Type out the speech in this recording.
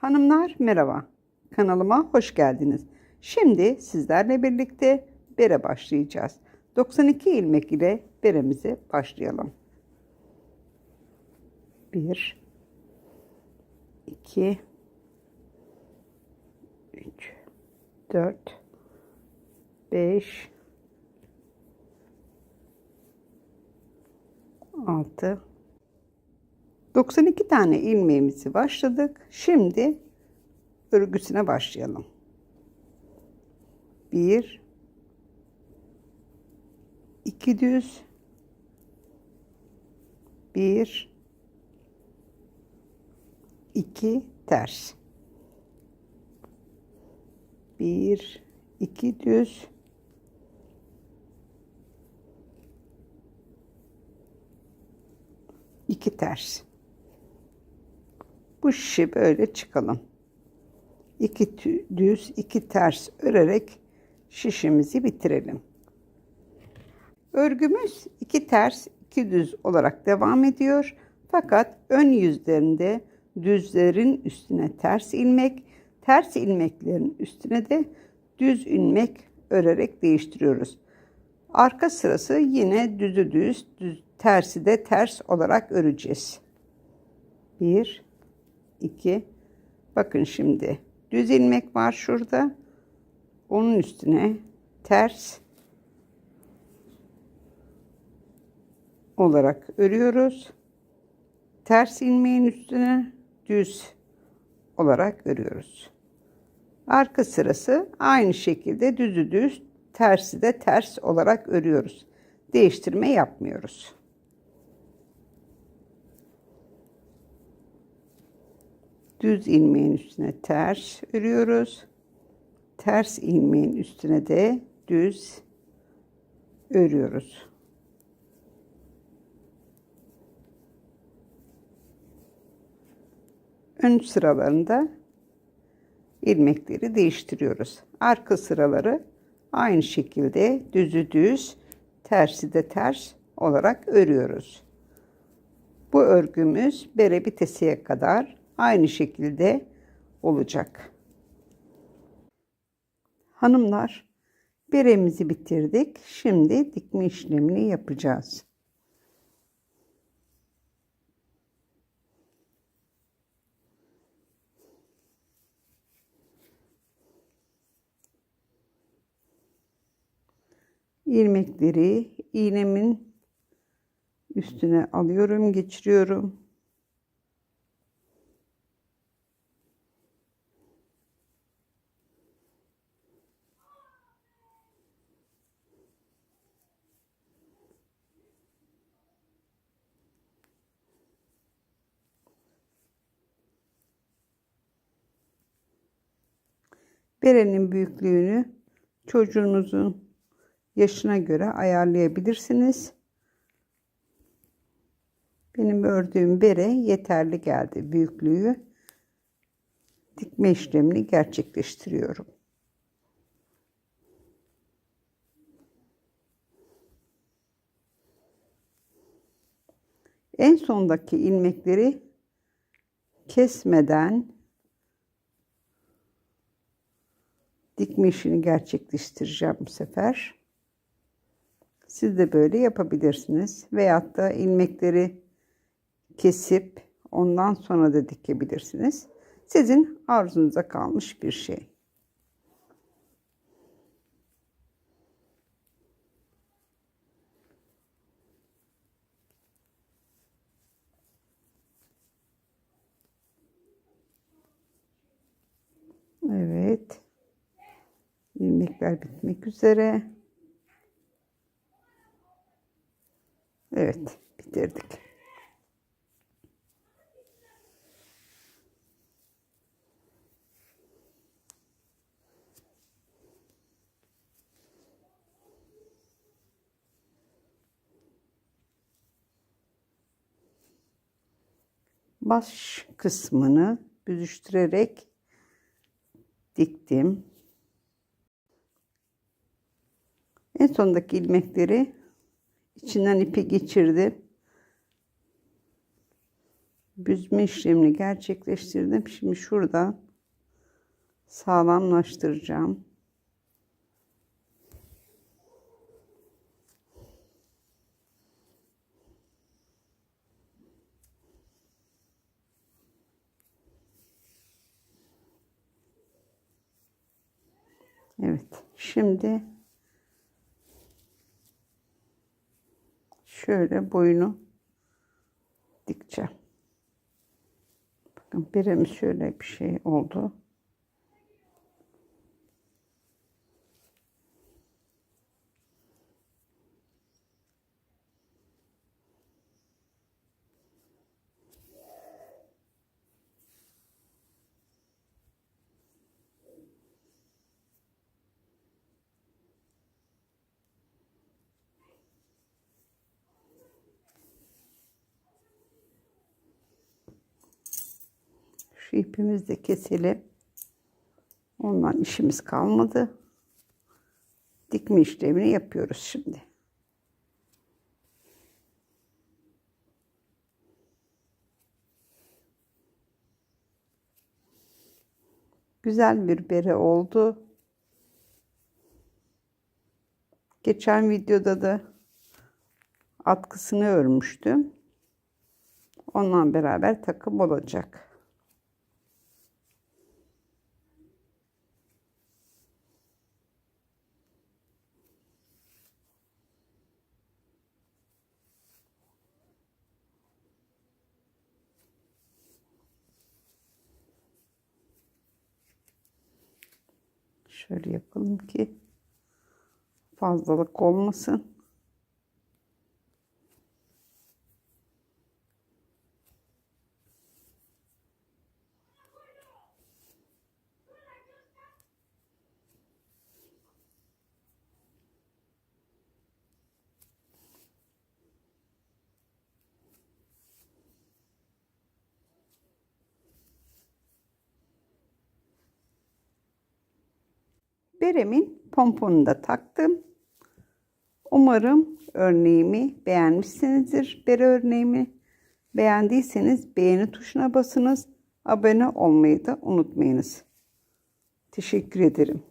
Hanımlar merhaba. Kanalıma hoş geldiniz. Şimdi sizlerle birlikte bere başlayacağız. 92 ilmek ile beremize başlayalım. 1 2 3 4 5 6 92 tane ilmeğimizi başladık. Şimdi örgüsüne başlayalım. 1 2 düz 1 2 ters 1 2 düz iki ters. Bu şişi böyle çıkalım. İki tü- düz, iki ters örerek şişimizi bitirelim. Örgümüz iki ters, iki düz olarak devam ediyor. Fakat ön yüzlerinde düzlerin üstüne ters ilmek, ters ilmeklerin üstüne de düz ilmek örerek değiştiriyoruz. Arka sırası yine düzü düz, düz tersi de ters olarak öreceğiz. 1 2 Bakın şimdi düz ilmek var şurada. Onun üstüne ters olarak örüyoruz. Ters ilmeğin üstüne düz olarak örüyoruz. Arka sırası aynı şekilde düzü düz, tersi de ters olarak örüyoruz. Değiştirme yapmıyoruz. Düz ilmeğin üstüne ters örüyoruz. Ters ilmeğin üstüne de düz örüyoruz. Ön sıralarında ilmekleri değiştiriyoruz. Arka sıraları aynı şekilde düzü düz, tersi de ters olarak örüyoruz. Bu örgümüz bere bitesiye kadar aynı şekilde olacak. Hanımlar, beremizi bitirdik. Şimdi dikme işlemini yapacağız. ilmekleri iğnemin üstüne alıyorum, geçiriyorum. Berenin büyüklüğünü çocuğunuzun yaşına göre ayarlayabilirsiniz. Benim ördüğüm bere yeterli geldi büyüklüğü. Dikme işlemini gerçekleştiriyorum. En sondaki ilmekleri kesmeden dikme işini gerçekleştireceğim bu sefer. Siz de böyle yapabilirsiniz. Veyahut da ilmekleri kesip ondan sonra da dikebilirsiniz. Sizin arzunuza kalmış bir şey. Evet. İlmekler bitmek üzere. Evet, bitirdik. Baş kısmını büzüştürerek diktim. En sondaki ilmekleri içinden ipi geçirdim. büzme işlemini gerçekleştirdim. Şimdi şuradan sağlamlaştıracağım. Evet. Şimdi şöyle boyunu dikeceğim. Bakın birimi şöyle bir şey oldu. Şu ipimizi de keselim. Ondan işimiz kalmadı. Dikme işlemini yapıyoruz şimdi. Güzel bir bere oldu. Geçen videoda da atkısını örmüştüm. Onunla beraber takım olacak. Şöyle yapalım ki fazlalık olmasın. Beremin pomponunu da taktım. Umarım örneğimi beğenmişsinizdir. Bere örneğimi beğendiyseniz beğeni tuşuna basınız. Abone olmayı da unutmayınız. Teşekkür ederim.